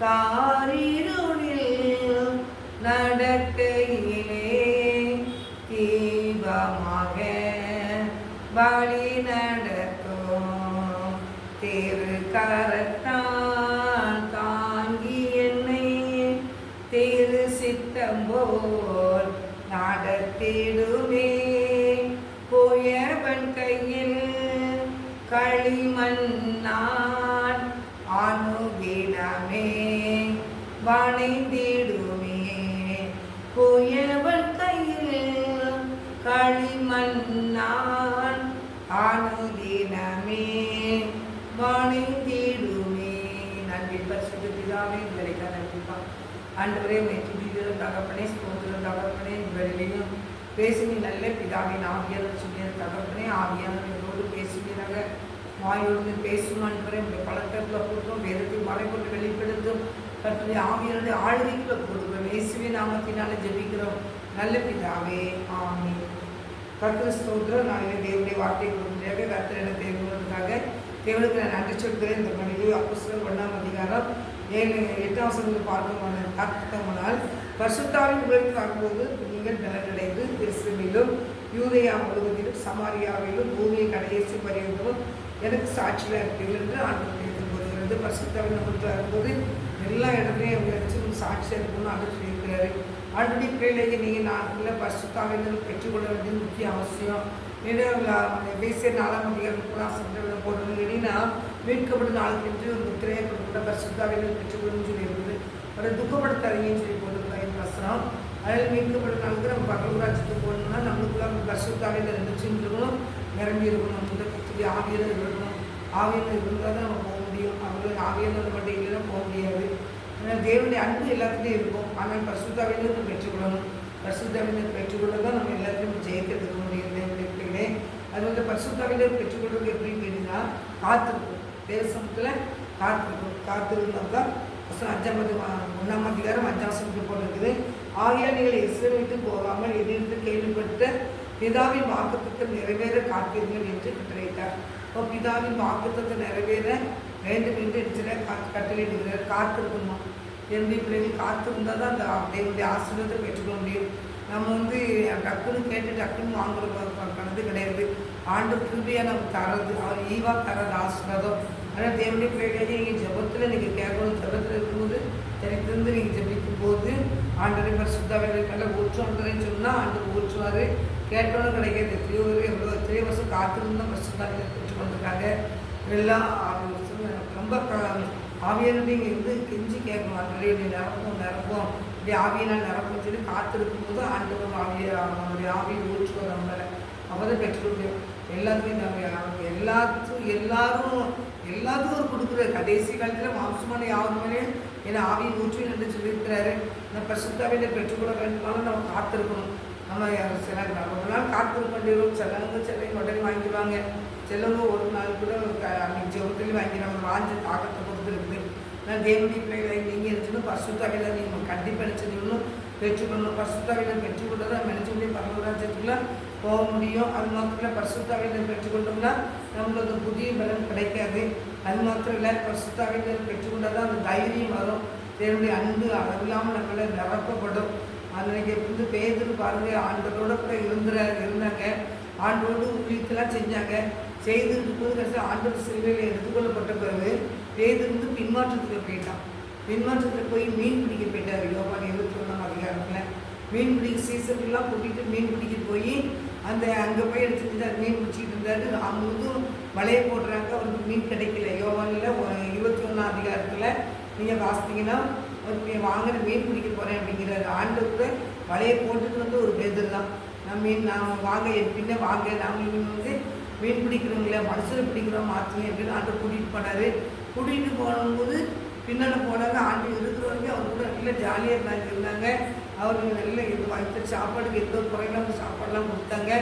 காரிருளில் நடக்கையிலே தீபமாக வழி நடத்தும் திரு கரத்தான் தாங்கி என்னை திரு நடத்திடுமே. அணுதினமே வணைந்திடுமே நன்றி. பரிசுத்த பிதாவே உங்களுக்காக நன்றிப்பா ஆண்டவரே உங்களை துதிக்கிறோம் தகப்பனே ஸ்தோத்திரம் தகப்பனே உங்களிலையும் பேசுங்க நல்ல பிதாவின் ஆவியாளர் சொல்லிய தகப்பனே ஆவியானவர்களோடு பேசுகிறாங்க வாயோடு பேசும் அன்பரே உங்களுடைய பழக்கத்தில் கொடுக்கும் வேதத்தை மறைப்பொருள் வெளிப்படுத்தும். கற்றுடைய ஆவியானுடைய ஆளுகைக்குள்ள கொடுக்குறோம் இயேசுவே நாமத்தினால ஜெபிக்கிறோம். நல்ல பிதாவே ஆமே கர்த்தர் ஸ்தோத்திரம். நான் தேவனுடைய வார்த்தை கொடுக்கிறதாக கர்த்தர் என்ன தேவனுக்காக தேவனுக்கு நான் நன்றி சொல்கிறேன். இந்த மனித அப்போஸ்தலர் ஒன்றாம் அதிகாரம் ஏழு எட்டாம் வசனத்தில் பார்க்கமான பார்த்தோம்னால் பரிசுத்தாவின் உலகில் ஆகும்போது நீங்கள் பலனடைந்து திருசிலும் யூதையா முழுவதிலும் சமாரியாவிலும் பூமியை கடையேசி பரியந்தமும் எனக்கு சாட்சியாக இருக்கிறது என்று ஆண்டு கூறுகிறது பரிசுத்தாவின் உங்களுக்கு வரும்போது எல்லா இடத்துலையும் அவங்க சாட்சியாக இருக்கணும்னு ஆண்டு சொல்லியிருக்கிறாரு. மறுபடியும் பிள்ளைங்க நீங்கள் நாட்டில் பரிசுத்தாவினர் பெற்றுக்கொள்ள வேண்டியது முக்கிய அவசியம். பேசிய நாலாம் அதிகாரம் முப்பதாம் சட்டத்தில் போடுறது எப்படின்னா மீட்கப்படும் நாளுக்கு என்று முத்திரையை கொடுக்கிற பரிசுத்தாவினர் பெற்றுக்கொள்ளும் சொல்லி இருக்குது. ஒரு துக்கப்படுத்தாதீங்கன்னு சொல்லி போட்டிருந்தா என் வசனம். அதில் மீட்கப்படும் நாளுக்கு நம்ம பகவராஜ்யத்துக்கு போகணும்னா நம்மளுக்குள்ள பரிசுத்தாவினர் இருந்துச்சு இருக்கணும் நிரம்பி இருக்கணும். நம்ம கத்துடைய ஆவியனர் இருக்கணும். ஆவியனர் இருந்தால் தான் நம்ம போக முடியும். அவர்கள் ஆவியனர் மட்டும் இல்லைன்னா போக முடியாது. ஏன்னா தேவனுடைய அன்பு எல்லாத்துலேயும் இருக்கும். ஆனால் பரிசுத்தாவிலிருந்து நம்ம பெற்றுக்கொள்ளணும். பரிசுத்தாவிலிருந்து பெற்றுக்கொள்ள தான் நம்ம எல்லாத்தையும் ஜெயிக்கிறதுக்கு முடியும் தேவனுடைய பிள்ளைகளே அது வந்து பரிசுத்தாவிலிருந்து பெற்றுக்கொள்வது எப்படின்னு கேட்டிங்கன்னா காத்திருக்கும் தேசத்தில் காத்திருக்கும் காத்திருந்தால் தான் அஞ்சாம் ஒன்றாம் அதிகாரம் அஞ்சாம் சமத்து போட்டிருக்குது. ஆகையால் நீங்கள் இஸ்ரேல் விட்டு போகாமல் எதிர்த்து கேள்விப்பட்ட பிதாவின் வாக்குத்தத்தை நிறைவேற காத்தீர்கள் என்று கட்டளையிட்டார். பிதாவின் வாக்குத்தத்தை நிறைவேற வேண்டும் என்று இருக்கிற கட்டளையிடுகிறார். காத்திருக்கணும் என்னுடைய பிள்ளைகள் காத்திருந்தால் தான் அந்த தேவனுடைய ஆசீர்வாதத்தை பெற்றுக்கொள்ள முடியும். நம்ம வந்து டக்குன்னு கேட்டு டக்குன்னு வாங்குற பண்ணது கிடையாது. ஆண்டு கிருபையாக நம்ம தரது அவர் ஈவாக தரது ஆசீர்வாதம். ஆனால் தேவனுடைய பிள்ளைகளே நீங்கள் ஜெபத்தில் நீங்கள் கேட்கணும் ஜபத்தில் இருக்கும்போது தெரிந்து நீங்கள் ஜபிக்கும் போது ஆண்டரை பரிசுத்தாவினர் மேலே ஊற்றுவாங்கன்னு சொன்னால் ஆண்டு ஊற்றுவார். கேட்டோன்னு கிடைக்காது எத்தனையோ எவ்வளோ எத்தனையோ வருஷம் காத்திருந்தோம் பரிசுத்தாவினர் பெற்று கொண்டிருக்காங்க எல்லாம் ரொம்ப ஆவியானது இங்கே இருந்து கெஞ்சி கேட்கணும். ஆண்டரே நீ நிரப்பும் நிரப்பும் இப்படி ஆவியெல்லாம் நிரப்பும் சொல்லி காத்திருக்கும் போது ஆண்டவர் ஆவிய அவனுடைய ஆவியை ஊற்றுவார் நம்மளை. அப்பதான் பெற்றுக்க முடியும் எல்லாத்துக்கும் நம்ம எல்லாத்துக்கும் எல்லாரும் எல்லாத்துக்கும் ஒரு கொடுக்குற கடைசி காலத்தில் மாம்சமான யாருமே ஏன்னா ஆவியை ஊற்றி என்று சொல்லியிருக்கிறாரு. இந்த பரிசுத்தாவில பெற்றுக்கொள்ள வேண்டுமானாலும் நம்ம காத்திருக்கணும். நம்ம சில ரொம்ப நாள் காத்திருக்க வேண்டியிருக்கும். சிலவங்க சில உடனே வாங்கிடுவாங்க. சிலவங்க ஒரு நாள் கூட அன்னைக்கு அன்னைக்கு ஜெபத்தில் நம்ம வாஞ்ச தாக்கத்தை பொறுத்து இருக்குது. நான் தேவனுடைய பிள்ளைகளை நீங்கள் இருந்துச்சுன்னு பரிசுத்தாவில நீங்கள் கண்டிப்பாக பெற்றுக்கணும் பெற்றுக்கொள்ளணும். பரிசுத்தாவில பெற்றுக்கொண்டு தான் நினச்சபடி பரவராஜ்யத்துக்குள்ள போக முடியும். அது மாத்திரம் இல்லை பரிசுத்தாவினர் பெற்றுக்கொண்டோம்னா நம்மளுக்கு புதிய பலன் கிடைக்காது. அது மாத்திரம் இல்லை பரிசுத்தாவினர் பெற்றுக்கொண்டால் தான் அந்த தைரியம் வரும். தேவனுடைய அன்பு அளவில்லாமல் நம்மளை நிரப்பப்படும். அன்றைக்கு வந்து பேதர் பாருங்க ஆண்டவரோட கூட இருந்துற இருந்தாங்க. ஆண்டோடு ஊழியத்தெல்லாம் செஞ்சாங்க. செய்து இருக்கும்போது கடைசியில் ஆண்டவர் சிலுவையில் எடுத்துக்கொள்ளப்பட்ட பிறகு பேதர் வந்து பின்மாற்றத்துக்கு போயிட்டான். பின்மாற்றத்தில் போய் மீன் பிடிக்க போயிட்டார். யோகான் இருபத்தி ஒன்றாம் அதிகாரத்தில். மீன் பிடிக்க சீசன்லாம் கூட்டிகிட்டு மீன் பிடிக்க போய் அந்த அங்கே போய் எடுத்துக்கிட்டு மீன் பிடிச்சிட்டு இருந்தாரு. அவங்களுக்கும் வலையை போடுறாங்க. அவருக்கு மீன் கிடைக்கல. யோகானில் இருபத்தி ஒன்றாம் அதிகாரத்தில் நீங்கள் வாசித்தீங்கன்னா வாங்கின மீன் பிடிக்க போகிறேன் அப்படிங்கிறாரு. ஆண்டு வலையை போட்டுட்டு வந்து ஒரு பேதர் தான். நான் மீன் நான் வாங்க என் பின்ன வாங்க. நாங்கள் வந்து மீன் பிடிக்கிறவங்கள மனுஷனை பிடிக்கிறோம் மாற்றுங்க அப்படின்னு ஆண்டு கூட்டிகிட்டு போனார். கூட்டிகிட்டு போகும்போது பின்னால் போனாங்க ஆண்டு இருக்கிற வரைக்கும் அவர் கூட நல்ல ஜாலியாக இருந்தாங்க இருந்தாங்க. அவருக்கு நல்ல இது வாங்கி சாப்பாடுக்கு எந்த ஒரு குறையில்லாமல் சாப்பாடெல்லாம் கொடுத்தாங்க.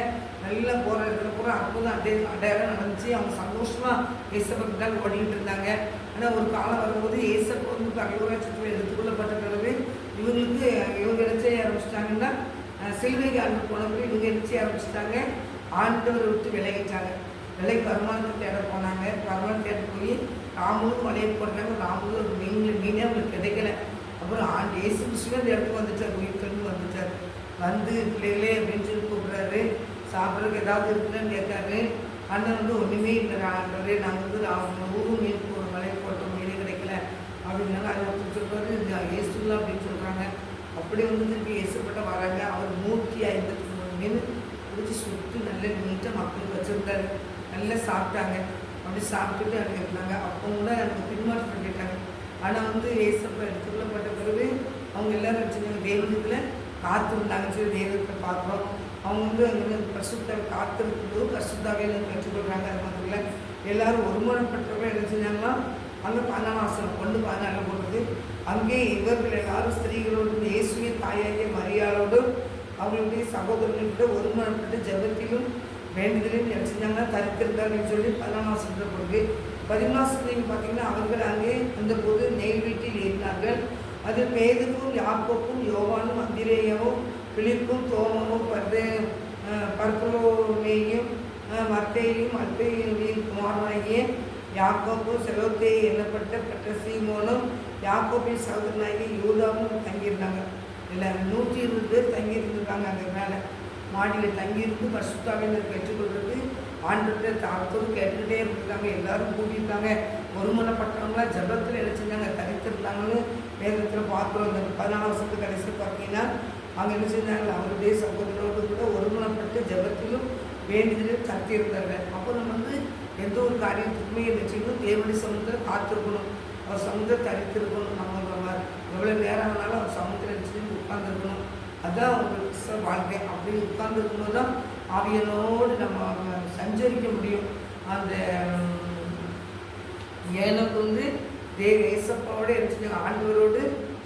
நல்லா போகிற இடத்துல பூரா அற்புதம். அடைய அடையாளம் நடந்துச்சு. அவங்க சந்தோஷமாக ஏசப்பட்டு ஓடிக்கிட்டு இருந்தாங்க. ஆனால் ஒரு காலம் வரும்போது ஏசப்ப வந்து அகலராட்சத்தில் எடுத்துக்கொள்ளப்பட்ட பிறகு இவங்களுக்கு இவங்க என்ன ஆரம்பிச்சிட்டாங்கன்னா அஹ், சிலுவைக்கு அன்பு போன பிறகு இவங்க என்ன ஆரம்பிச்சிட்டாங்க? ஆண்டவர் விட்டு விலகிட்டாங்க. விலை வருமானத்தை தேட போனாங்க. வருமானம் தேட போய் நாமளும் மலையை போடுறாங்க நாமளும் ஒரு மீன் மீனே அவங்களுக்கு கிடைக்கல. அப்புறம் ஆண்டு ஏசு கிருஷ்ணன் அந்த இடத்துக்கு வந்துட்டார் உயிர் கண்டு வந்துட்டார். வந்து பிள்ளைகளே அப்படின்னு சொல்லி கூப்பிட்றாரு. சாப்பிட்றதுக்கு ஏதாவது இருக்குன்னு கேட்காரு அண்ணன் வந்து ஒன்றுமே இல்லை ஆண்டவரே நாங்கள் வந்து அவங்க ஊரும் மீன் ஒரு மலையை போட்டோம் மீனே கிடைக்கல. அப்படின்னாங்க. அதை ஒருத்தர் சொல்றாரு இந்த இயேசுலாம் அப்படின்னு சொல்கிறாங்க அப்படி வந்து திருப்பி ஏசுப்பட்ட வராங்க. அவர் நூற்றி ஐம்பத்தி மூணு மீன் பிடிச்சி சுட்டு நல்ல நீட்டாக மக்களுக்கு வச்சுருந்தாரு. நல்லா சாப்பிட்டாங்க. அப்படி சாப்பிட்டுட்டு அவங்க இருந்தாங்க. அப்போ கூட அவங்க பின்மாற்றம் பண்ணிட்டாங்க. ஆனால் வந்து ஏசப்பா எடுத்துக்கொள்ளப்பட்ட பிறகு அவங்க எல்லாரும் வச்சுருந்தாங்க தேவனத்தில் காத்திருந்தாங்க சொல்லி தேவத்தை பார்க்குறோம். அவங்க வந்து அங்கே பரிசுத்த காத்திருக்கும்போது பரிசுத்தாவே கற்றுக்கொள்கிறாங்க அது மாதிரி இல்லை. எல்லாரும் ஒருமுறைப்பட்டவங்க என்ன செஞ்சாங்கன்னா அங்கே பன்னவாசனம் கொண்டு பதினால போடுறது அங்கே இவர்கள் எல்லாரும் ஸ்திரீகளோடு இயேசுவின் தாயாகிய மரியாளோடும் அவங்களுடைய சகோதரர்கள்கிட்ட கிட்ட ஜபத்திலும் வேண்டுதலையும் என்ன செஞ்சாங்கன்னா தரித்திருந்தாங்கன்னு சொல்லி பதினாம் வருஷத்துல போடுது. பதினாசம் பார்த்தீங்கன்னா அவர்கள் அங்கே வந்தபோது நெய் வீட்டில் ஏறினார்கள். அது பேதுக்கும் யாக்கோப்பும் யோவானும் அந்திரேயமும் பிலிப்பும் தோமமும் பர்தே பர்பலோமேயும் மத்தேயும் அல்பேயும் குமாரனாகிய யாக்கோப்பும் செலோத்தே எண்ணப்பட்ட பட்ட சீமோனும் யாக்கோப்பின் சகோதரனாகிய யூதாவும் தங்கியிருந்தாங்க. இல்லை நூற்றி இருபது பேர் தங்கியிருந்திருக்காங்க அங்கே மேலே. மாடியில் தங்கியிருந்து பரிசுத்தாவினர் பெற்றுக்கொள்றது ஆண்டுகிட்ட தாக்கோடு கேட்டுக்கிட்டே இருந்திருக்காங்க எல்லாரும் கூட்டியிருக்காங்க. ஒருமனப்பட்டவங்களா ஜபத்தில் என்ன செஞ்சாங்க தரித்திருந்தாங்கன்னு வேதத்தில் பார்க்குறோம் அந்த பதினாலாம் வருஷத்துக்கு கடைசியில் பார்த்தீங்கன்னா அவங்க என்ன செஞ்சாங்க அவருடைய சகோதரரோடு கூட ஒருமனப்பட்டு ஜபத்திலும் வேண்டியதிலும் தத்தியிருந்தார்கள் அப்போ நம்ம வந்து எந்த ஒரு காரியத்துக்குமே என்ன செய்யணும் தேவடி சமூகத்தில் காத்திருக்கணும். அவர் சமுத்திரம் தரித்திருக்கணும் நம்ம எவ்வளோ நேரம் ஆனாலும் அவர் சமுத்திரம் வச்சுட்டு உட்கார்ந்துருக்கணும். அதுதான் அவங்களுக்கு வாழ்க்கை. அப்படி உட்கார்ந்துருக்கும்போது தான் ஆவியனோடு நம்ம சஞ்சரிக்க முடியும். அந்த ஏனுக்கு வந்து தேவ ஏசப்பாவோட எடுத்துக்கோங்க ஆண்டவரோடு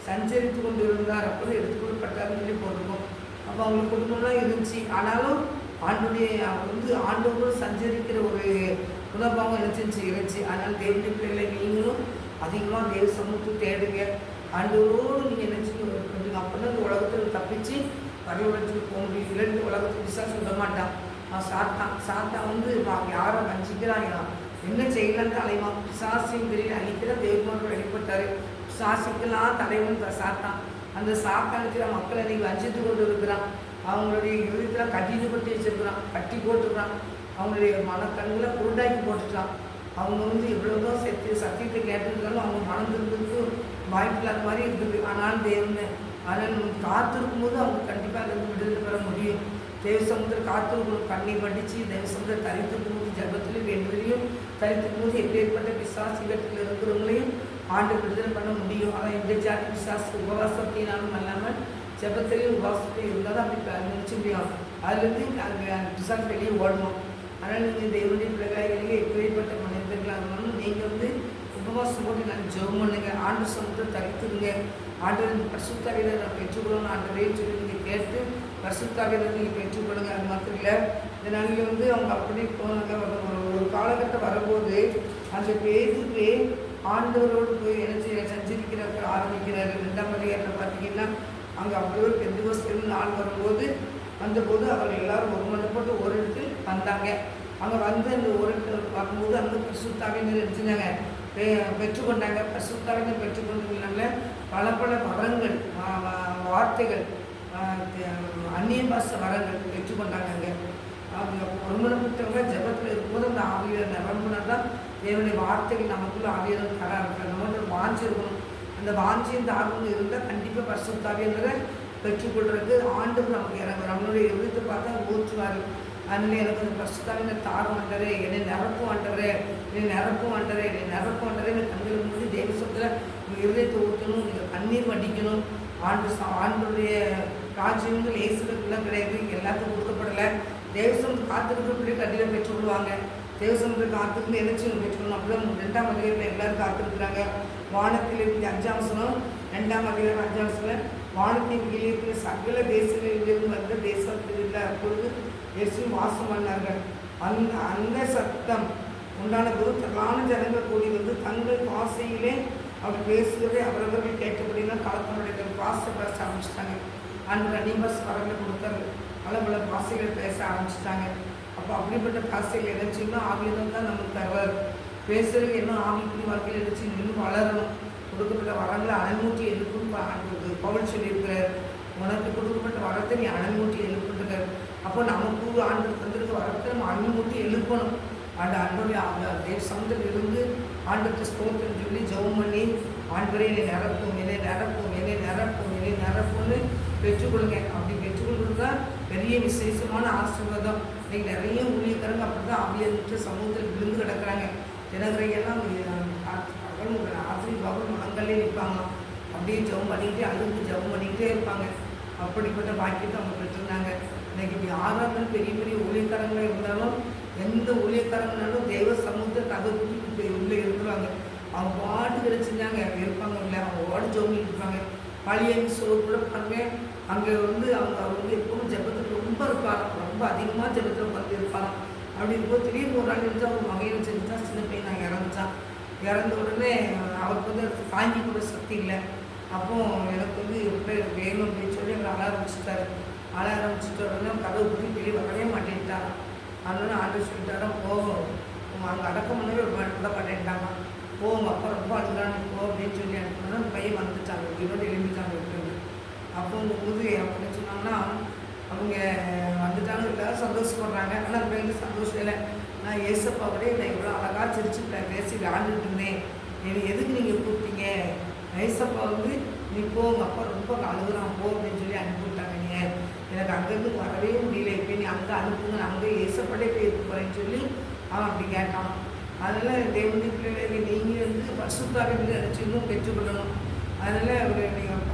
சஞ்சரித்து கொண்டு இருந்தார் அப்போ எடுத்துக்கொள்ளப்பட்டார்னு சொல்லி போட்டிருக்கோம். அப்போ அவங்களுக்கு குடும்பம்லாம் இருந்துச்சு. ஆனாலும் ஆண்டுடைய வந்து ஆண்டவரும் சஞ்சரிக்கிற ஒரு குணபாவம் இருந்துச்சு இருந்துச்சு. அதனால் தேவனுடைய பிள்ளைகளை நீங்களும் அதிகமாக தேவ சமூகத்தை தேடுங்க. ஆண்டவரோடு நீங்கள் நினச்சி கொஞ்சம் அப்போ தான் இந்த உலகத்தில் தப்பிச்சு பரலோகத்துக்கு போக முடியும். இல்லைன்னு உலகத்துக்கு விசா சொல்ல மாட்டான். அவன் சாத்தான். சாத்தான் வந்து யாரை வஞ்சிக்கிறாங்க என்ன செய்யலான்னு அலைவான் பிசாசியும் தெரியல அன்னைக்கு தான் தேவகுமாரோட வெளிப்பட்டார். பிசாசிக்கெல்லாம் தலைவன் சாத்தான். அந்த சாத்தானுக்கு மக்களை இன்னைக்கு வஞ்சித்து கொண்டு இருக்கிறான். அவங்களுடைய இருதயத்தில் கட்டிட்டு கொட்டி வச்சிருக்கிறான். கட்டி போட்டுக்கிறான் அவங்களுடைய மனக்கண்களை குருடாக்கி போட்டுக்கிறான் அவங்க வந்து எவ்வளோதான் சத்திய சத்தியத்தை கேட்டிருந்தாலும் அவங்க மனம் திரும்புறதுக்கு வாய்ப்பு இல்லாத மாதிரி இருக்குது ஆனால் தேவன் ஆனால் நம்ம காத்திருக்கும் போது அவங்க கண்டிப்பாக அதுக்கு விடுதலை பெற முடியும். தேவ சமுத்திரம் காத்திருக்கணும் கண்ணை படித்து தேவ சமுத்திரம் தரித்திருக்கும் போது ஜபத்திலையும் வேண்டுதலையும் தரித்திருக்கும் போது எப்பேற்பட்ட பிசாசிகத்தில் இருக்கிறவங்களையும் ஆண்டு விடுதலை பண்ண முடியும். ஆனால் எந்த ஜாதி விசுவாச உபவாசத்தினாலும் அல்லாமல் ஜபத்திலையும் உபவாசத்திலையும் இருந்தால் தான் அப்படி நினச்ச முடியும். அதுலேருந்து அங்கே பிசாசு வெளியே ஓடணும் ஆனால் நீங்கள் தேவனுடைய பிள்ளைகளாக எப்பேற்பட்ட மனிதர்களாக அதனால நீங்கள் வந்து உபவாசம் போட்டு நான் ஜெபம் பண்ணுங்க. ஆண்டு சமுத்திரம் தரித்துருங்க ஆண்டு பரிசுத்தாவில நான் பெற்றுக்கொள்ளணும் ஆண்டவே சொல்லி நீங்கள் கேட்டு பரிசுத்தாவில நீங்கள் பெற்றுக்கொள்ளுங்க. அது மாத்திரம் இல்லை. இந்த வந்து அவங்க அப்படியே போனாங்க. ஒரு- ஒரு- காலகட்டம் வரும்போது அந்த பேருக்கு ஆண்டவரோடு போய் என்ன சஞ்சரிக்கிறார்கள் ஆரம்பிக்கிறார் ஆரம்பிக்கிறாரு ரெண்டாம் அதிகாரத்தில் பார்த்தீங்கன்னா அங்கே அப்படி ஒரு பெந்து நாள் வரும்போது வந்தபோது அவர்கள் எல்லாரும் ஒரு மணி போட்டு ஒரு இடத்தில் வந்தாங்க. அங்கே வந்து அந்த ஒரு பார்க்கும்போது அந்த பரிசுத்தாவினர் எடுத்துனாங்க பெற்றுக்கொண்டாங்க. பரிசுத்தாவினர் பெற்றுக்கொண்டதுனால பல பல வரங்கள் வார்த்தைகள் அந்நிய பாச வரங்கள் பெற்றுக்கொண்டாங்க அங்கே. அவங்க ஒருமனப்பட்டவங்க ஜபத்தில் இருக்கும்போது அந்த ஆவியர் நிரம்பினா தான் தேவனுடைய வார்த்தைகள் நமக்குள்ள ஆவியர் தர இருக்கிற நம்ம வாஞ்சி இருக்கணும். அந்த வாஞ்சியும் தாகம் இருந்தால் கண்டிப்பாக பரிசுத்தாவியங்களை பெற்றுக்கொள்றதுக்கு ஆண்டு நமக்கு இறங்கும் நம்மளுடைய எழுத்து பார்த்தா ஊற்றுவார்கள் அதனால எனக்கு அந்த பரிசுத்தாவின தாகம் வண்டரே என்னை நிரப்பு வண்டரே என்னை நிரப்பு வண்டரே என்னை நிரப்பு வண்டரே எனக்கு கண்களுக்கு முன்னாடி தேவ சொத்தில் இருதயத்தை ஊற்றணும். நீங்கள் கண்ணீர் வடிக்கணும். ஆண்டு சா- ஆண்டுடைய ராஜ்யங்கள் இயேசுக்குலாம் கிடையாது. எல்லாத்துக்கும் கொடுக்கப்படலை. தேவசம் காத்திருக்கிற பிள்ளை கண்டிப்பாக பெற்றுக்கொள்வாங்க தேவசம் காத்திருந்து என்ன செய்யணும்? பெற்றுக்கணும் அப்படிலாம் ரெண்டாம் அதிகாரத்தில் எல்லாரும் காத்திருக்கிறாங்க. வானத்தில் இருந்து அஞ்சாம் சனம் ரெண்டாம் அதிகாரம் அஞ்சாம் சனம் வானத்தின் கீழே இருக்கிற சகல தேசங்களிலிருந்து வந்த தேசத்தில் உள்ள அப்பொழுது இயேசு வாசம் பண்ணார்கள் அந்த அந்த சத்தம் உண்டான போது திரளான ஜனங்கள் கூடி வந்து தங்கள் பாசையிலே அவர் பேசுகிறதை அவரவர்கள் கேட்டபடினா களத்தினுடைய பாசை பேச ஆரம்பிச்சிட்டாங்க. அன்று ரனிபஸ் வரங்களை கொடுத்தாரு பல பல பாசைகள் பேச ஆரம்பிச்சிட்டாங்க. அப்போ அப்படிப்பட்ட பாசைகள் எதாச்சுன்னா ஆவியிடம் தான் நமக்கு தருவார் பேசுறது என்ன ஆவிக்குரிய வாழ்க்கையில் இருந்துச்சு இன்னும் வளரணும். கொடுக்கப்பட்ட வரங்களை அனல்மூட்டி எதுக்கும் பவுல் சொல்லியிருக்கிறார். உனக்கு கொடுக்கப்பட்ட வரத்தை நீ அனல் மூட்டி எழுப்புன்றார் அப்போ நமக்கு ஆண்டு தந்திருக்க வரத்தை நம்ம அனல் மட்டும் எழுப்பணும். ஆண்டு அன்புடைய தேவ சமத்தில் இருந்து ஆண்டுக்கு ஸ்தோத்திரம் சொல்லி ஜெபம் பண்ணி ஆண்டவரே என்னை நிரப்பும் என்னை நிரப்பும் என்னை நிரப்பும் என்னை நிரப்பும்னு பெற்றுக்கொள்ளுங்க அப்படி பெற்றுக்கொள்வது தான் பெரிய விசேஷமான ஆசீர்வாதம். இன்னைக்கு நிறைய ஊழியக்காரங்க அப்படி தான் அப்படியே சமூகத்தில் விழுந்து கிடக்குறாங்க. தினகரையெல்லாம் ஆசிரி ராத்திரி பகல் மனங்கள்லே நிற்பாங்க அப்படியே ஜெபம் பண்ணிக்கிட்டே அழுந்து ஜெபம் பண்ணிக்கிட்டே இருப்பாங்க. அப்படிப்பட்ட பாக்கியத்தை அவங்க பெற்றிருந்தாங்க. இன்னைக்கு இப்படி ஆறாவது பெரிய பெரிய ஊழியக்காரங்களே இருந்தாலும் எந்த ஊழியக்காரங்களாலும் தெய்வ சமூகத்தை தகவல் உள்ளே இருக்கிறாங்க. அவங்க பாட்டு கிடைச்சிருந்தாங்க இருப்பாங்க இல்லை. அவங்க ஓடு ஜோமிட்டு இருப்பாங்க. பழியன் சோறு கூட பாருங்க அங்கே வந்து அவங்க அவங்க வந்து எப்பவும் ஜபத்தில் ரொம்ப இருப்பாங்க. ரொம்ப அதிகமாக ஜபத்தில் உட்காந்து இருப்பாங்க அப்படி இருக்கும் திடீர்னு ஒரு நாள் இருந்து அவங்க மகையில் செஞ்சுதான் சின்ன பையன் நான் இறந்துச்சான் இறந்த உடனே அவருக்கு வந்து தாங்கி கூட சக்தி இல்லை. அப்போ எனக்கு வந்து எப்படி வேணும் அப்படின்னு சொல்லி அவர் அழ ஆரம்பிச்சிட்டாரு அழ ஆரம்பிச்சிட்ட உடனே கதவு பற்றி வெளியே வரவே மாட்டேன்ட்டாங்க அதனால ஆண்டு சொல்லிட்டாராம் போகும் அங்கே அடக்கம் பண்ணவே ஒரு மாதிரி கூட பண்ணிட்டாங்க போகும் அப்பா ரொம்ப அழுதானு போ அப்படின்னு சொல்லி அனுப்பினா அந்த பையன் வந்துட்டாங்க உயிரோடு எழுந்துட்டாங்க விட்டு அப்போ உங்க போது அப்படின்னு சொன்னாங்கன்னா அவங்க வந்துட்டாங்க எல்லாரும் சந்தோஷப்படுறாங்க. ஆனால் அந்த பையனுக்கு சந்தோஷம் இல்லை. நான் ஏசப்பாவோட நான் இவ்வளோ அழகாக சிரிச்சு பேசி விளாண்டுட்டு இருந்தேன். என்னை எதுக்கு நீங்கள் கூப்பிட்டீங்க? ஏசப்பா வந்து நீ போ உங்கள் அப்பா ரொம்ப அழுகுறான் போ அப்படின்னு சொல்லி அனுப்பி விட்டாங்க எனக்கு அங்கேருந்து வரவே முடியல. இப்போ நீ அங்கே அனுப்புங்க அங்கே ஏசப்பட்டே பேருக்கு போகிறேன்னு சொல்லி அவன் அப்படி கேட்டான். அதனால் தேவனுடைய பிள்ளைகளை நீங்கள் வந்து பசுத்தாவே நினச்சி இன்னும் பெற்றுக்கொள்ளணும். அதனால் அவர் நீங்கள்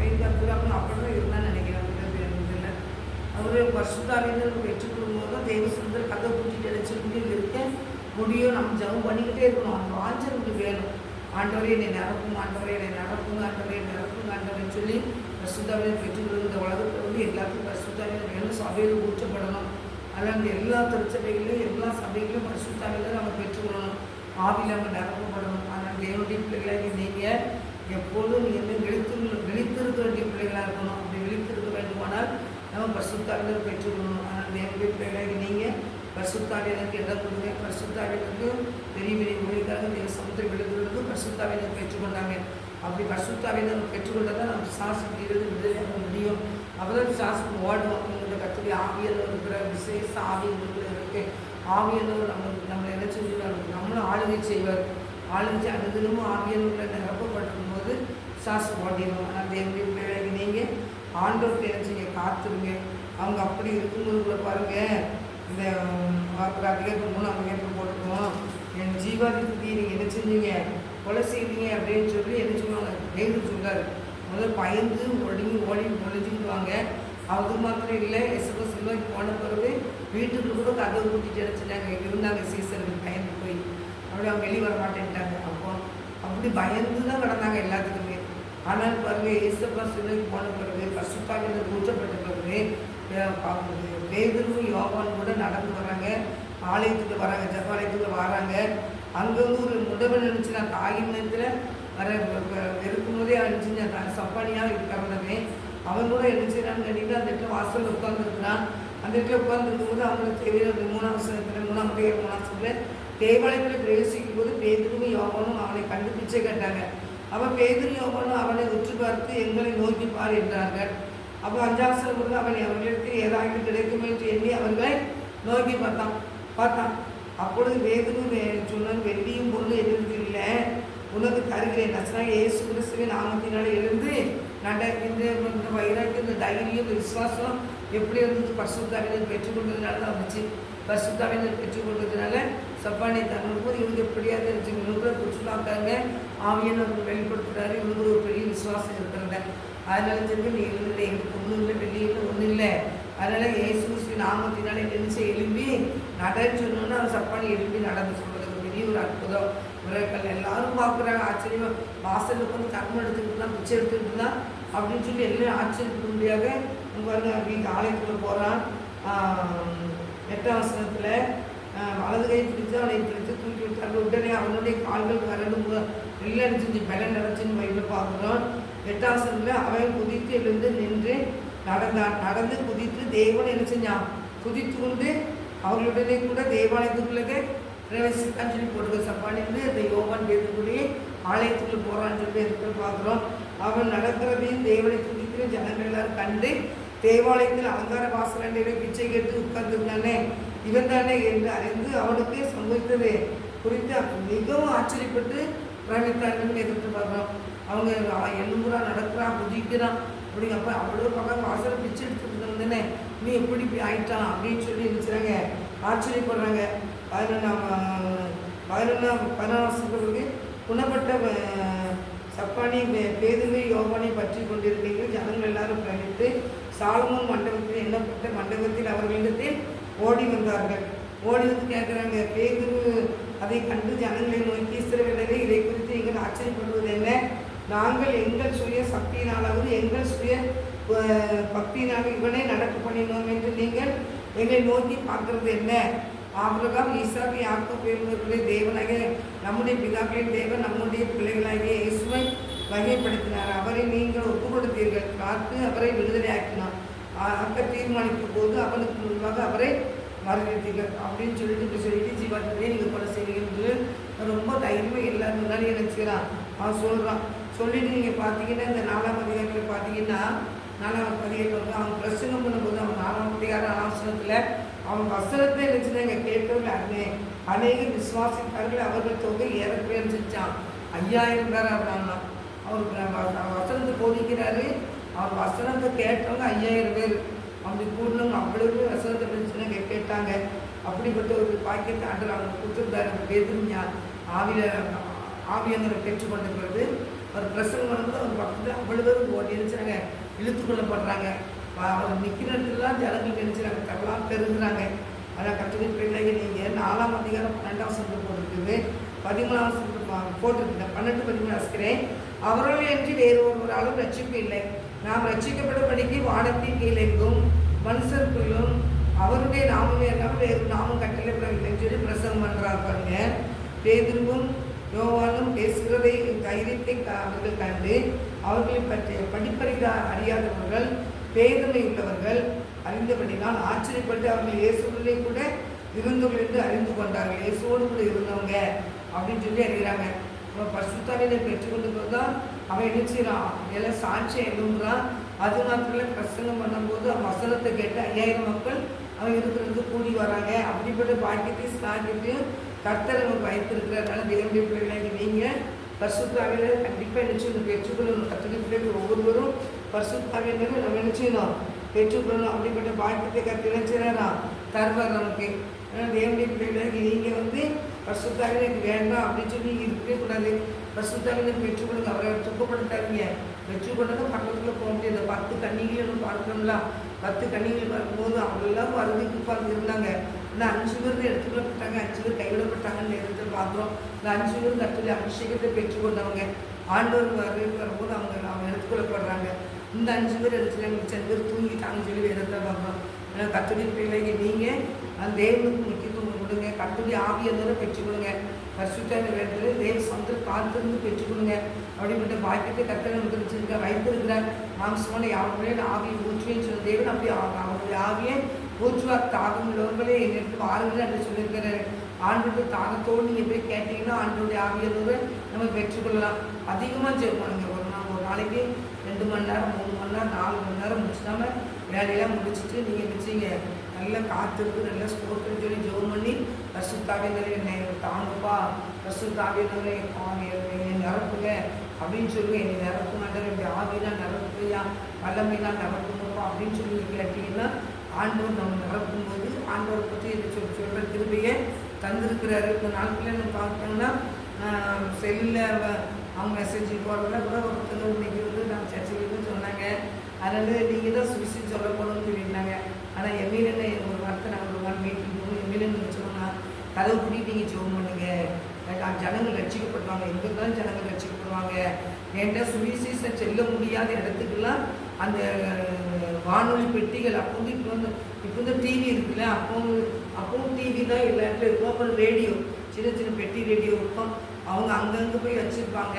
பெயின் கற்றுக்காம அப்படிதான் இருந்தான்னு நினைக்கிறேன் இல்லை அவர் பசுத்தாவின்னு பெற்றுக்கொள்ளும் போது தெய்வ சுந்தர் கதை பூட்டிட்டு நினச்சி இருக்க முடியும். நம்ம ஜவம் பண்ணிக்கிட்டே இருக்கணும். அந்த வாஞ்சல் நமக்கு வேணும். ஆண்டவரே என்னை நடக்கும் ஆண்டவரே என்னை நிரப்புங்க ஆண்டவரே நடக்குங்க ஆண்டவரே சொல்லி பசுத்தாவினை பெற்றுக்கொள்ளும் இந்த உலகத்தில் வந்து எல்லாத்துக்கும் பசுத்தாவினை வேணும் சபையில் ஊற்றப்படணும் அதனால் அந்த எல்லா திருச்சபைகளையும் எல்லா சபைகளையும் பரிசுத்தாவில நம்ம பெற்றுக்கொள்ளணும் ஆவியில் நம்ம நிரப்பப்படணும். ஆனால் தேவனுடைய பிள்ளைகளாக நீங்கள் எப்போதும் நீங்கள் விழித்து விழித்திருக்க வேண்டிய பிள்ளைகளாக இருக்கணும். அப்படி விழித்திருக்க வேண்டுமானால் நம்ம பரிசுத்தாவினர் பெற்றுக்கொள்ளணும். ஆனால் தேவனுடைய பிள்ளைகளாக நீங்கள் பரிசுத்தாவியனுக்கு இடம் கொடுங்க. பரிசுத்தாவியனுக்கு பெரிய பெரிய மொழிக்காக நீங்கள் சமுத்திர விழுதுகளுக்கு பரிசுத்தாவியனர் பெற்றுக்கொண்டாங்க. அப்படி பரிசுத்தாவியனர் பெற்றுக்கொண்டதான் நம்ம சாசிக்கிறது விடுதலை விடுதலையாக முடியும். அப்பதான் சாசனம் ஓடுவோம் உங்களோட கத்திரி ஆவியல் இருக்கிற விசேஷ ஆவியல் இருக்கு. ஆவியனவர் நம்ம நம்மளை என்ன செஞ்சுட்டு நம்மளும் ஆளுகை செய்வார். ஆளுகை அனுதினமும் ஆவியனூரில் நிரப்பப்பட்டிருக்கும் போது சாசு ஓடிடும். ஆனால் தேவனுடைய பிள்ளைகளுக்கு நீங்கள் ஆண்டோருக்கு என்ன செய்ய காத்துருங்க. அவங்க அப்படி இருக்கும்போது கூட பாருங்கள் இந்த அதிகாரத்தில் அவங்க அதிகாரத்தில் போட்டுருக்கோம் என் ஜீவாதிபதி நீங்கள் என்ன செஞ்சீங்க? கொலை செய்வீங்க அப்படின்னு சொல்லி என்ன சொல்லுவாங்க? வேண்டு சொல்கிறார் முதல்ல பயந்து ஒடுங்கி ஓடி ஒழிஞ்சுக்கிடுவாங்க அது மாத்திரம் இல்லை எஸ்எஸ் சிலுவைக்கு போன பிறகு வீட்டுக்கு கூட கதவு கூட்டிட்டு இங்கே இருந்தாங்க சீசனுக்கு பயந்து போய். அப்படி அவங்க வெளியே வர மாட்டேன்ட்டாங்க அப்போ அப்படி பயந்து தான் கிடந்தாங்க எல்லாத்துக்குமே. ஆனால் பிறகு ஏசப்பா சிலுவைக்கு போன பிறகு பசுப்பாக கூச்சப்பட்ட பிறகு வேதரும் யோகான் கூட நடந்து வராங்க ஆலயத்துக்கு வராங்க ஜபாலயத்துக்கு வராங்க. அங்கே வந்து ஒரு முடவன் நினச்சி நான் தாயின் நேரத்தில் வர இருக்கும்போதே போதே அழிச்சு சப்பானியாக பிறந்தவன் அவன் கூட என்ன செய்யறான்னு அந்த இடத்துல வாசலில் உட்காந்துருக்கிறான் அந்த இடத்துல உட்காந்துருக்கும் போது அவங்களுக்கு தேவையான மூணாம் வருஷத்தில் மூணாம் பேர் மூணாம் வருஷத்தில் தேவாலயத்தில் பிரவேசிக்கும் போது பேதரும் யோகனும் அவனை கண்டுபிடிச்சே கேட்டாங்க. அவன் பேதரும் யோகனும் அவனை உற்று பார்த்து எங்களை நோக்கி பார் என்றார்கள். அப்போ அஞ்சாவசரம் வந்து அவன் அவர்களிடத்தில் ஏதாவது கிடைக்கும் என்று எண்ணி அவர்களை நோக்கி பார்த்தான். பார்த்தான். அப்பொழுது வேதனும் சொன்ன வெள்ளியும் பொருளும் எழுந்து இல்லை. உனக்கு தருகிறேன். நச்சனாக இயேசு கிறிஸ்துவின் நாமத்தினால் எழுந்து நட இந்த இந்த வைராக்கியம் இந்த தைரியம் இந்த விசுவாசம் எப்படி இருந்தது? பரிசுத்தாவினர் பெற்றுக்கொண்டதுனால தான் வந்துச்சு. பரிசுத்தாவினர் பெற்றுக்கொண்டதுனால சப்பானை தகவல் போது இவங்க எப்படியாவது இருந்துச்சு இவங்க ஆவியன் ஆவியனர் வெளிப்படுத்துறாரு. இவங்களுக்கு ஒரு பெரிய விசுவாசம் இருக்கிறத. அதனால தெரிஞ்சு நீ இல்லை. எங்களுக்கு ஒன்றும் இல்லை. வெளியில் ஒன்றும் இல்லை. அதனால இயேசு கிறிஸ்து நாமத்தினால நினைச்சு எழும்பி நடன்னு சொன்னோன்னா சப்பானி எழும்பி நடந்து சொல்றதுக்கு பெரிய ஒரு அற்புதம். விரக்கள் எல்லாரும் பார்க்குறாங்க ஆச்சரியமா. வாசலில் உட்காந்து தர்மம் எடுத்துக்கிட்டு தான் பிச்சை எடுத்துக்கிட்டு தான் அப்படின்னு சொல்லி எல்லாம் ஆச்சரியத்துக்கு முடியாது பாருங்க வீட்டு ஆலயத்தில் போகிறான் எட்டாம் வசனத்தில் வலது கை பிடித்து அவனை பிடித்து தூக்கி விட்டார்கள் உடனே அவனுடைய கால்கள் கரண்டு எல்லாம் செஞ்சு பலன் நடச்சுன்னு வயிற்றில் பார்க்குறோம். எட்டாம் வசனத்தில் அவன் குதித்து எழுந்து நின்று நடந்தான் நடந்து குதித்து தேவன் என்ன செஞ்சான்? குதித்து கொண்டு அவர்களுடனே கூட தேவாலயத்துக்குள்ளே பிரவேசித்தான்னு சொல்லி போட்டுக்க சப்பானிருந்து அந்த யோகான் பேதுக்குள்ளேயே ஆலயத்துக்குள்ள போகிறான்னு சொல்லி இருக்கிற பார்க்குறோம். அவன் நடக்கிறதையும் தேவனை துதிக்கிற ஜனங்கள் எல்லாரும் கண்டு தேவாலயத்தில் அலங்கார வாசலாண்டியில பிச்சை கேட்டு உட்கார்ந்துருந்தானே இவன் தானே என்று அறிந்து அவனுக்கு சம்பவித்தது குறித்து மிகவும் ஆச்சரியப்பட்டு பிரமித்தார்கள் எதிர்த்து பார்க்குறோம். அவங்க அவன் எலும்புறா நடக்கிறான் குதிக்கிறான் அப்படிங்கப்ப அவ்வளோ பக்கம் வாசல் பிச்சு எடுத்துட்டு வந்தேனே நீ எப்படி இப்படி ஆயிட்டான்? அப்படின்னு சொல்லி நினைச்சாங்க ஆச்சரியப்படுறாங்க. பதினொன்றாம் பதினொன்றாம் பதினொன்றாம் வருஷத்துக்கு குணப்பட்ட சப்பானி பேதுமை யோகானை பற்றி கொண்டிருந்தீர்கள். ஜனங்கள் எல்லாரும் பிரமித்து சாலமோன் மண்டபத்தில் எண்ணப்பட்ட மண்டபத்தில் அவர்களிடத்தில் ஓடி வந்தார்கள். ஓடி வந்து கேட்குறாங்க பேதுரு அதை கண்டு ஜனங்களை நோக்கி சிறுவிடலே இதை குறித்து நீங்கள் ஆச்சரியப்படுவது என்ன? நாங்கள் எங்கள் சுய சக்தியினாலாவது எங்கள் சுய அஹ், பக்தியினால இவனை பண்ணினோம் என்று நீங்கள் எங்களை நோக்கி பார்க்கறது என்ன? ஆபிரகாம் ஈசாக்கு யாக்கோப் என்பவர்களுடைய தேவனாகிய நம்முடைய பிதாக்களின் தேவன் நம்முடைய பிள்ளைகளாகிய இயேசுவை வகைப்படுத்தினார். அவரை நீங்கள் ஒப்பு கொடுத்தீர்கள் அவரை விடுதலையாக்கினார் ஆக்க தீர்மானிக்கும் போது அவனுக்கு முன்பாக அவரை மறுத்தீர்கள் அப்படின்னு சொல்லிட்டு இப்படி சொல்லிட்டு ஜீவாத்திலே நீங்கள் கொலை செய்வீங்கன்னு ரொம்ப தைரியமாக எல்லாரும் முன்னாடி நினச்சிக்கிறான் அவன் சொல்கிறான் சொல்லிட்டு நீங்கள் பார்த்தீங்கன்னா இந்த நாலாம் அதிகாரத்தில் பார்த்தீங்கன்னா நாலாம் அதிகாரத்தில் வந்து அவன் பிரசங்கம் பண்ணும்போது அவன் நாலாம் அதிகார ஆசனத்தில் அவன் வசனத்தை நினச்சினாங்க கேட்டவர்கள் அனே அநேக விசுவாசித்தார்கள் அவர்கள் தொகை ஏறக்குறைய செஞ்சான் ஐயாயிரம் பேர் அப்படின்னா அவர் வசனத்தை போதிக்கிறாரு. அவர் வசனத்தை கேட்டவங்க ஐயாயிரம் பேர். அப்படி கூடணும் அவ்வளோ பேர் வசனத்தை நினச்சினாங்க கேட்டாங்க. அப்படிப்பட்ட ஒரு பாக்கியத்தை ஆண்டு அவங்க கொடுத்துருந்தாரு. பேதுருஞா ஆவியில் ஆவியங்களை பெற்றுக்கொண்டிருக்கிறது. ஒரு பிரசங்கம் பண்ணும்போது அவர் பக்கத்தில் அவ்வளோ பேரும் ஓடி நினைச்சாங்க இழுத்து கொள்ளப்படுறாங்க அவர் நிற்கிற இடத்துலாம் ஜனங்கள் நினைச்சாங்க தரலாம் பெருகுறாங்க அதான் கற்றுக்கிட்டு பிள்ளைங்க நீங்கள் நாலாம் அதிகாரம் பன்னெண்டாம் வசனத்தில் போட்டிருக்குது. பதிமூணாம் வசனத்தில் பா- பன்னெண்டு பதிமூணு ஆசிக்கிறேன் அவர்கள் என்று வேறு ஒருவராலும் ரட்சிப்பு இல்லை நாம் ரட்சிக்கப்படும்படிக்கு வானத்தின் கீழெங்கும் மனுஷருக்குள்ளும் அவருடைய நாமமே இல்லாமல் வேறு நாமும் கட்டளைப்படவில்லைன்னு சொல்லி பிரசங்கம் பண்ணுறாரு பாருங்க. பேதுருவும் யோவானும் பேசுகிறதை தைரியத்தை க- அவர்கள் கண்டு அவர்களை பற்றிய படிப்பறிக அறியாதவர்கள் பேதமை உள்ளவர்கள் அறிந்தபடினால் ஆச்சரியப்பட்டு அவர்கள் இயேசுடனே கூட இருந்தவர்கள் என்று அறிந்து கொண்டார்கள். இயேசுவோடு கூட இருந்தவங்க அப்படின்னு சொல்லி அறிகிறாங்க. அவன் பசுத்தாவினை பெற்றுக்கொண்டு போது தான். அவன் என்ன செய்யறான்? எல்லாம் சாட்சியம் எழும்புறான். அது மாத்திரம் பிரசங்கம் பண்ணும்போது அவன் வசனத்தை கேட்டு ஐயாயிரம் மக்கள் அவன் இருக்கிறது கூடி வராங்க. அப்படிப்பட்ட பாக்கியத்தை ஸ்நாகிட்டு கர்த்தர் நமக்கு வைத்திருக்கிறதுனால தேவனுடைய பிள்ளைங்க நீங்கள் பரிசுத்தாவியில் கண்டிப்பாக என்ன செய்யணும்? பெற்றுக்கொள்ளணும் கர்த்தருடைய பிள்ளைகள் ஒவ்வொருவரும் பரிசுத்தாவியில் நம்ம என்ன செய்யணும்? பெற்றுக்கொள்ளணும். அப்படிப்பட்ட பாக்கியத்தை கற்று என்ன தருவார் நமக்கு. ஆனால் தேவனுடைய பிள்ளைகளுக்கு நீங்கள் வந்து பரிசுத்தாவில எனக்கு வேண்டாம் அப்படின்னு சொல்லி இருக்கவே கூடாது. பரிசுத்தாவில பெற்றுக்கொள்ளுங்க. அவரை துக்கப்படுத்தாதீங்க. பெற்றுக்கொண்டதும் பக்கத்தில் போக முடியாது. பத்து கன்னிகளும் பார்க்கணும்ல. பத்து கண்ணிகள் வரும்போது அவங்க எல்லாரும் வருகைக்கு உட்கார்ந்து இருந்தாங்க. இந்த அஞ்சு பேர் எடுத்துக்கொள்ளப்பட்டாங்க அஞ்சு பேர் கைவிடப்பட்டாங்கன்னு எடுத்து பார்க்குறோம் இந்த அஞ்சு பேர் கற்றுல அபிஷேகத்தை பெற்றுக்கொண்டவங்க ஆண்டவர் வருகைக்கு வரும்போது அவங்க அவங்க எடுத்துக்கொள்ளப்படுறாங்க இந்த அஞ்சு பேர் எடுத்துட்டு மிச்சம் பேர் தூங்கிட்டாங்கன்னு சொல்லி வேதத்தை பார்க்குறோம் ஏன்னா கத்துடைய பிள்ளைங்க நீங்கள் அந்த தேவனுக்கு முக்கியத்துவம் கொடுங்க கத்துடைய ஆவியந்தோட பெற்றுக்கொடுங்க பரிசுத்தான வேண்டது தேவ சொந்த காத்திருந்து பெற்றுக்கொடுங்க அப்படிப்பட்ட பாக்கியத்தை கத்தனை வச்சிருக்க வைத்திருக்கிறார் மாம்சமான யாருமே ஆவியை ஊற்றுவேன்னு சொன்ன தேவன் அப்படி அவருடைய ஆவியை ஊற்றுவார் தாகம் உள்ளவர்களே என்னிடத்து வாருங்கள் என்று சொல்லியிருக்கிறார். ஆண்டுடைய தாகத்தோடு நீங்கள் போய் கேட்டீங்கன்னா ஆண்டுடைய ஆவியதோடு நம்ம பெற்றுக்கொள்ளலாம். அதிகமாக ஜெபம் பண்ணுங்க ஒரு நாள் ஒரு நாளைக்கு ரெண்டு மணி நேரம் மூணு மணி நேரம் நாலு மணி நேரம் முடிச்சிட்டாம வேலையெல்லாம் முடிச்சுட்டு நீங்கள் வச்சுங்க நல்லா காத்திருக்கு நல்லா ஸ்போர்ட்னு சொல்லி ஜோம் பண்ணி பசுத்தாவியனரை என்னை தாங்கப்பா. பசுத்தாவியனரை என்னை நிரப்புங்க. அப்படின்னு சொல்லி என்னை நிரப்பு மாட்டேன் இப்படி ஆவினா நிரப்புயா வல்லமைனா நிரப்புங்கப்பா அப்படின்னு சொல்லி கேட்டீங்கன்னா ஆண்டவர் நம்ம நிரப்பும்போது ஆண்டவர் பற்றி என்ன சொல்லி சொல்கிற திரும்பியே தந்திருக்கிறாரு. இந்த நாட்களில் நம்ம பார்த்தோம்னா செல்லில் அவங்க மெசேஜ் போடுறத கூட ஒருத்தர் இன்னைக்கு வந்து நான் சர்ச்சைக்கு சொன்னாங்க. அதனால் நீங்கள் தான் சுவிசி சொல்ல போகணும்னு சொல்லியிருந்தாங்க ஆனால் எம்எல்ஏ ஒரு வார்த்தை நாங்கள் ஒரு வாரம் மீட்டிங் போகணும் எம்எல்ஏன்னு சொன்னோம்னா கதவு பிடிட்டு நீங்கள் ஜோம் பண்ணுங்க. ஜனங்கள் ரட்சிக்கப்படுவாங்க. எங்களுக்கு தான் ஜனங்கள் ரட்சிக்கப்படுவாங்க. என்கிட்ட சுவிசேஷம் செல்ல முடியாத இடத்துக்கெல்லாம் அந்த வானொலி பெட்டிகள் அப்போ வந்து இப்போ வந்து இப்போ வந்து டிவி இருக்குல்ல அப்போ அப்பவும் டிவி தான் எல்லா இடத்துல இருக்கும். அப்புறம் ரேடியோ சின்ன சின்ன பெட்டி ரேடியோ இருக்கும். அவங்க அங்கங்கே போய் வச்சுருப்பாங்க.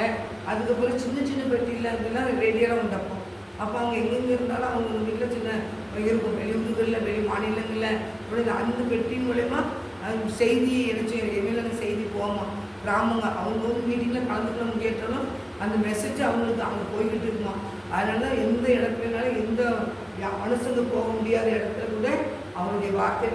அதுக்கப்புறம் சின்ன சின்ன பெட்டியில் இருந்துன்னா ரேடியோலாம் உண்டப்போம் அப்போ அவங்க எங்கெங்கே இருந்தாலும் அவங்க வீட்டில் சின்ன இருக்கும். வெளியூர்களில் வெளி மாநிலங்களில். இப்படி அந்த பெட்டி மூலயமா செய்தியை செய்தி எனக்கு எம்எல்ஏ செய்தி போவோம் கிராமங்க அவங்க வந்து மீட்டிங்கில் கலந்துக்கலாம் முடியாட்டாலும் அந்த மெசேஜ் அவங்களுக்கு அங்கே போய்கிட்டு இருக்குமா? அதனால எந்த இடத்துலனாலும் எந்த மனுஷனுக்கு போக முடியாத இடத்துல கூட அவருடைய வார்த்தை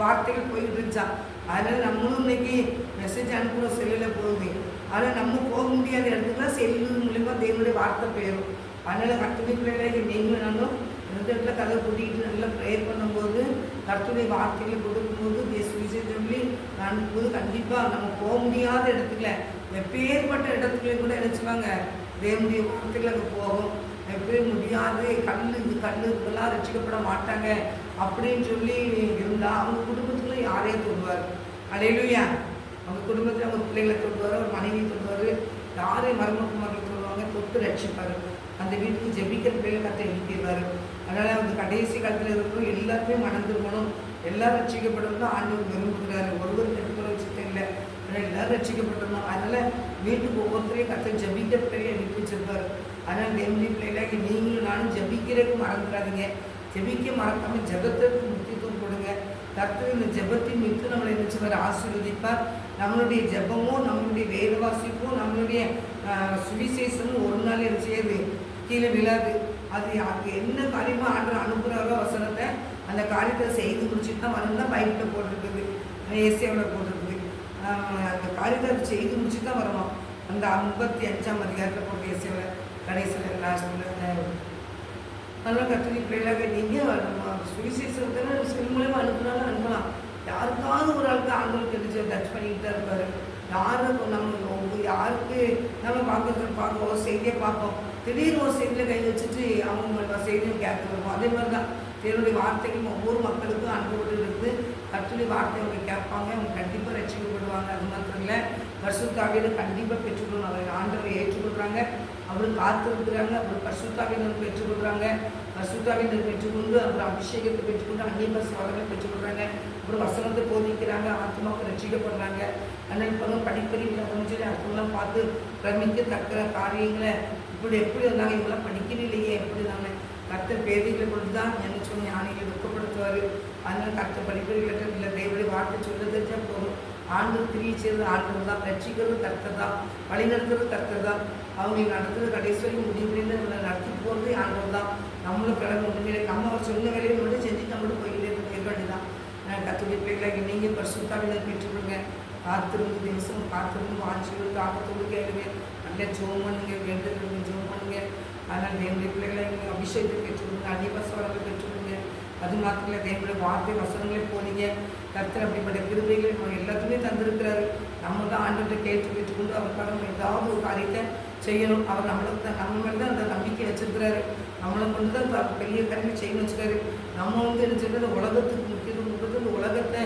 வார்த்தைகள் போய்கிட்டு இருந்துச்சா? அதனால நம்மளும் இன்னைக்கு மெசேஜ் அனுப்புகிறோம் செல்லில் போகுது. ஆனால் நம்ம போக முடியாத இடத்துல செல்லு மூலிமா தேவனுடைய வார்த்தை போயிடும். அதனால கத்துடைய பிள்ளைகளை நீங்களும் நானும் இந்த இடத்துல கதை கூட்டிகிட்டு நல்லா ப்ரேயர் பண்ணும்போது கருத்துடைய வார்த்தைகளை கொடுக்கும்போது தேச சொல்லி நான் போது கண்டிப்பாக நம்ம போக முடியாத இடத்துல எப்பேற்பட்ட இடத்துக்குள்ளே கூட நினச்சிவாங்க தேவனுடைய வார்த்தைகள் அங்கே போகும். எப்பயும் முடியாது. கல் இது கல் இதெல்லாம் ரசிக்கப்பட மாட்டாங்க. அப்படின்னு சொல்லி இருந்தால் அவங்க குடும்பத்துக்குள்ள யாரையும் தொடுவார். அலையிலுயா. அவங்க குடும்பத்தில் அவங்க பிள்ளைகளை தொடுவார் ஒரு மனைவியை தொடுவார். யாரையும் மருமக்குமார்கள் தொடுவாங்க? தொட்டு ரட்சிப்பார் அந்த வீட்டுக்கு ஜெபிக்கிற பிள்ளைகளை கத்தை எழுப்பிடுவார். அதனால் அவங்க கடைசி காலத்தில் இருக்கிறோம் எல்லாருமே மணந்துருக்கணும் திரும்பணும். எல்லாரும் ரட்சிக்கப்படணும் ஆண்டவர் விரும்புகிறாரு ஒருவர் கெட்டுக்கிற விஷயம் இல்லை. ஆனால் எல்லாரும் ரட்சிக்கப்பட்டணும் அதனால் வீட்டுக்கு ஒவ்வொருத்தரையும் கற்று ஜெபிக்கிற பிள்ளையை அனுப்பி வச்சிருப்பாரு. அதனால் தேவனி பிள்ளைகளாக நீங்களும் நானும் ஜெபிக்கிறதுக்கு மறந்துடாதீங்க. ஜெபிக்க மறக்காமல் ஜெபத்திற்கு முக்கியத்துவம் கொடுங்க. கர்த்தர் இந்த ஜபத்தின் மீது நம்மளை நினைச்சவர் ஆசீர்வதிப்பார். நம்மளுடைய ஜெபமும் நம்மளுடைய வேத வாசிப்பும் நம்மளுடைய சுவிசேஷமும் ஒரு நாள் என்ன செய்யாது? கீழே விழாது. அது அது என்ன காரியமாக ஆண்டு அனுப்புகிறாரோ வசனத்தை அந்த காரியத்தை செய்து முடிச்சுட்டு தான் வரணும் தான் பைபிளில் போட்டிருக்குது. ஏசியாவில் போட்டிருக்கு அந்த காரியத்தை செய்து முடிச்சு தான் வரணும். அந்த ஐம்பத்தி அஞ்சாம் அதிகாரத்தில் போட்டு ஏசியாவில் கடைசியில் லாஸ்ட்டில் நல்லா கத்திரி பிள்ளைகளாக நீங்கள் நம்ம சுவிசேஷத்தை செல் மூலயமா அனுப்புனாலும் அனுப்பலாம். யாருக்காவது ஒரு ஆளுக்கு ஆண்டவர் தெரிஞ்சு டச் பண்ணிக்கிட்டு தான் இருப்பார். யாருக்கு நம்ம யாருக்கு நம்ம பார்க்கறது பார்ப்போம் செய்தியை பார்ப்போம். திடீர்னு ஒரு செய்தியில் கை வச்சுட்டு அவங்க செய்தியும் கேட்க வருவோம் அதே மாதிரி தான் தேவனுடைய வார்த்தைகள் ஒவ்வொரு மக்களுக்கும் அனுப்பப்பட்டு இருக்குது கத்துளி வார்த்தை அவங்க கேட்பாங்க அவங்க கண்டிப்பாக ரசிக்கப்படுவாங்க. அது மாத்திரம் இல்லை பர்சுத்தாவியில் கண்டிப்பாக பெற்றுக்கொள்ளணும் அவர் ஆண்டவரை ஏற்றுக்கொள்கிறாங்க அவர் காத்திருக்கிறாங்க. அவர் பரிசுத்தாவினர் பெற்றுக்கொள்கிறாங்க பரிசுத்தாவினர் பெற்றுக்கொண்டு அவர் அபிஷேகத்தை பெற்றுக்கொண்டு அந்நிய சோதனை பெற்றுக்கொள்கிறாங்க ஒரு வசனத்தை போதிக்கிறாங்க. ஆத்மாவுக்கு ரசிக்கப்படுறாங்க ஆனால் இப்போ படிப்பறிவில் அப்படின்னு சொல்லி அதெல்லாம் பார்த்து பிரமிக்கத்தக்க காரியங்களை இப்படி எப்படி இருந்தாங்க? இவங்களாம் படிக்கவே இல்லையே எப்படி இருந்தாங்க கர்த்தர் பேதைகளை கொண்டு தான் என்ன சொன்ன ஞானிகளை துக்கப்படுத்துவார் அதனால் கர்த்த படிப்பறிகளை இல்லை தேவடைய வார்த்தை சொல்ல தெரிஞ்சால் போதும். ஆண்டு திரிய செய்வது ஆண்டு தான். ரட்சிக்கிறது கர்த்தர் தான். வழி நடத்துறது கர்த்தர் தான். அவங்க நடத்துறது கடைசி வரைக்கும் முடிவு நம்மளை நடத்தி போகிறது ஆண்டவர் தான். நம்மளும் கிளம்ப ஒன்றுமே நம்ம அவர் சொன்ன வேலையை மட்டும் செஞ்சு நம்மளும் போயிட்டே இருக்க வேண்டியதான் நான் கத்துடைய பிள்ளைகளாக நீங்கள் பரிசுத்தாவினர் பெற்றுக்கொள்ளுங்க. காத்திருந்து தேசம் காத்திருந்து வாஞ்சியோடு ஆபத்தோடு கேளுங்க. நல்ல ஜோம் பண்ணுங்க. வேண்டுதல் ஜோம் பண்ணுங்க அதனால் தேவனுடைய பிள்ளைகளை அபிஷேகத்தை பெற்றுக்கொடுங்க அடிவசவரங்களை பெற்றுக்கொடுங்க. அது மாத்திரம் இல்லை தேவனுடைய வார்த்தை வசனங்களே போனீங்க. கர்த்தர் அப்படிப்பட்ட கிருபைகளை நம்ம எல்லாத்துக்குமே தந்திருக்கிறாரு. நம்ம தான் ஆண்டவர்கிட்ட கேட்டு பெற்றுக்கொண்டு அவருக்காக நம்ம ஏதாவது ஒரு காரியத்தை செய்யணும். அவர் நம்மளுக்கு தான் நம்ம மேலே தான் அந்த நம்பிக்கை வச்சிருக்கிறாரு. நம்மளை கொண்டு தான் பெரிய காரியங்கள் செய்யணும் வச்சுக்காரு நம்ம வந்து என்ன உலகத்துக்கு முக்கியத்துவம் கொடுத்து இந்த உலகத்தை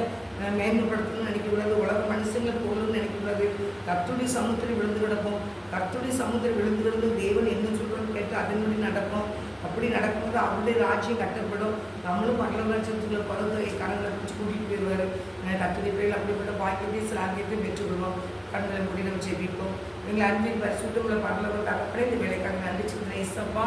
மேம்படுத்தணும்னு நினைக்கக்கூடாது. உலக மனுஷங்களை போகணும்னு நினைக்கக்கூடாது. கத்துடி சமுத்திரம் விழுந்து கிடக்கும் கத்துடி சமுத்திரம் விழுந்து கிடந்து தேவன் என்ன சொல்கிறோன்னு கேட்டு அதன்படி நடக்கும் அப்படி நடக்கும்போது அவருடைய ராஜ்யம் கட்டப்படும். நம்மளும் மகள ராஜ்யத்துக்குள்ள பிறந்து கரங்களை பிடிச்சி கூட்டிகிட்டு போயிடுவார். கத்திரி பிள்ளைகள் அப்படிப்பட்ட பாக்கியத்தை சிலாங்கியத்தை பெற்றுக்கொள்வோம் கண்களை மூடி நம்ம ஜெபிப்போம். எங்களை அன்பின் பரிசுத்தமுள்ள பரலவர்கள் தகப்படே இந்த வேலைக்காக நன்றி சித்திரை இசப்பா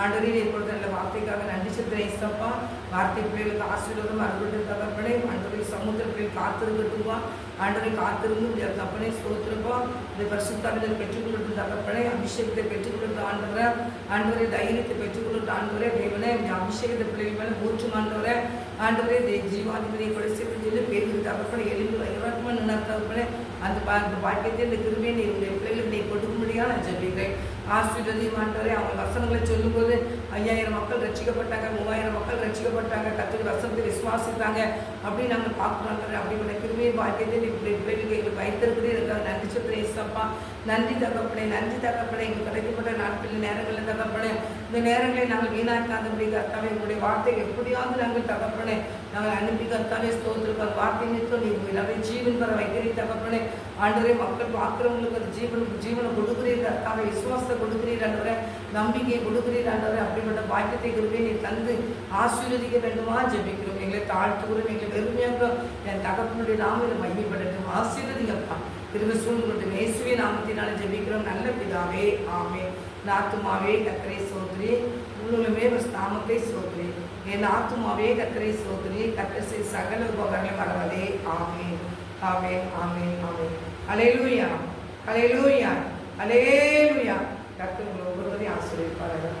ஆண்டரில் ஏற்படுத்த நல்ல வார்த்தைக்காக நன்றி சித்திரை இசப்பா வார்த்தை பிள்ளைகளுக்கு ஆசீர்வாதம் அறுபட்டு தகப்பனே. ஆண்டவரை சமுத்திர பிள்ளைகள் காத்திருக்கட்டுமா ஆண்டவரை காத்திருந்து இந்த தப்பனை சோத்திருப்பா இந்த பரிசுத்தாவினர் பெற்றுக்கொள்ளும் தகப்பனை அபிஷேகத்தை பெற்றுக்கொள்ளும் ஆண்டவரை. ஆண்டவரை தைரியத்தை பெற்றுக்கொள்ளும் ஆண்டவரே. தேவனே இந்த அபிஷேகத்தை பிள்ளைகள் மேலே ஊற்றும் ஆண்டவரை. ஆண்டவரே தே ஜீவாதிபதியை கொலை செய்து சொல்லி பேருக்கு தகப்பனை எலும்பு இறக்கமாக நின்று தகப்பனே. அந்த பா பாக்கியத்தை இந்த கிருமையை நீ உடைய பிள்ளைகளுக்கு நீ கொடுக்கும்படியாக நான் சொல்லிக்கிறேன் ஆஸ்திரேலியா ஆண்டவரே அவங்க வசனங்களை சொல்லும்போது ஐயாயிரம் மக்கள் ரசிக்கப்பட்டாங்க மூவாயிரம் மக்கள் ரசிக்கப்பட்டாங்க கத்துக்கு வசனத்தை விசுவாசித்தாங்க அப்படின்னு நாங்கள் பார்க்குறாங்க அப்படிப்பட்ட கிருமியை பாக்கியத்தை இப்படி பிள்ளைகளுக்கு எங்களுக்கு வைத்திருக்கிறே இருக்காங்க நன்றி சொல்கிறேன் இசப்பா நன்றி தகப்பனே நன்றி தகப்பனே. எங்களுக்கு கிடைக்கப்பட்ட நாட்களில் நேரங்களில் தகப்பனே. இந்த நேரங்களை நாங்கள் வீணாக்காதபடி கர்த்தாவே. உங்களுடைய வார்த்தை எப்படியாவது நாங்கள் தகப்பனே நாங்கள் அனுப்பி கர்த்தாவே ஸ்தோத்திருப்பார் வார்த்தை நிற்கும் நீ எல்லாமே ஜீவன் பெற வைக்கிறீர் தகப்பனே. ஆண்டவரே மக்கள் பார்க்குறவங்களுக்கு அது ஜீவன் ஜீவனை கொடுக்குறீர் கர்த்தாவே. விசுவாசத்தை கொடுக்குறீர் ஆண்டவரே. நம்பிக்கை கொடுக்கிறீர் ஆண்டவர் அப்படிப்பட்ட பாக்கியத்தை கிருபையை நீ தந்து ஆசீர்வதிக்க வேண்டுமா? ஜெபிக்கிறோம். எங்களை தாழ்த்துகிறோம். எங்களை வெறுமையாகிறோம் என் தகப்பனுடைய நாமில் மையப்படட்டும் ஆசீர்வதிங்கப்பா. திரும்ப சூழ்நிலை இயேசுவே நாமத்தினால ஜெபிக்கிறோம். நல்ல பிதாவே ஆமே நாத்துமாவே கத்திரை சோதரி. உள்ளுமே நாமத்தை சோதரி. என் ஆத்துமாவே கத்திரை சோதரி. கத்தரை சகல உபகரணம் வரவதே ஆமே ஆமே ஆமே ஆமே அலையலூயா அலையலூயா அலேலுயா கத்திர உங்களை ஒவ்வொருவரையும் ஆசீர்வதிப்பார்கள் ஆமென்